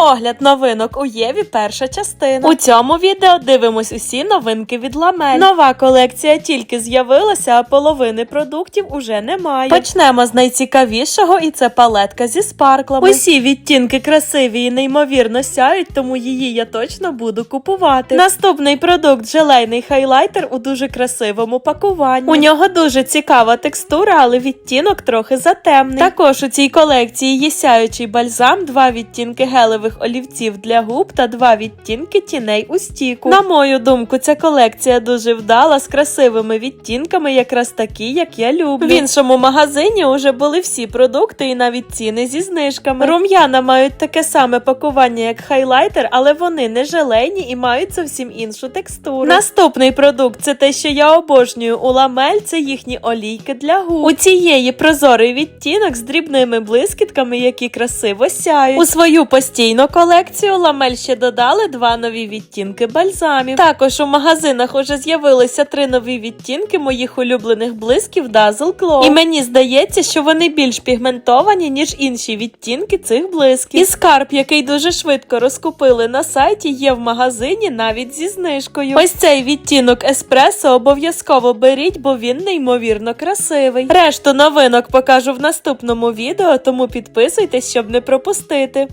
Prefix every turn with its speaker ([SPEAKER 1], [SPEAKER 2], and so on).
[SPEAKER 1] Огляд новинок у Єві перша частина. У цьому відео дивимось усі новинки від Ламель. Нова колекція тільки з'явилася, а половини продуктів уже немає. Почнемо з найцікавішого, і це палетка зі спарклами. Усі відтінки красиві і неймовірно сяють, тому її я точно буду купувати. Наступний продукт желейний хайлайтер у дуже красивому пакуванні. У нього дуже цікава текстура, але відтінок трохи затемний. Також у цій колекції є сяючий бальзам, два відтінки гелевих олівців для губ та два відтінки тіней у стіку. На мою думку, ця колекція дуже вдала з красивими відтінками, якраз такі, як я люблю. В іншому магазині уже були всі продукти і навіть ціни зі знижками. Рум'яна мають таке саме пакування, як хайлайтер, але вони не желейні і мають зовсім іншу текстуру. Наступний продукт це те, що я обожнюю у ламель, це їхні олійки для губ. У цієї прозорий відтінок з дрібними блискітками, які красиво сяють. У свою постійну колекцію ламель ще додали два нові відтінки бальзамів. Також у магазинах уже з'явилися три нові відтінки моїх улюблених блисків Dazzle Glow. І мені здається, що вони більш пігментовані, ніж інші відтінки цих блисків. І скарб, який дуже швидко розкупили на сайті, є в магазині навіть зі знижкою. Ось цей відтінок еспресо обов'язково беріть, бо він неймовірно красивий. Решту новинок покажу в наступному відео, тому підписуйтесь, щоб не пропустити.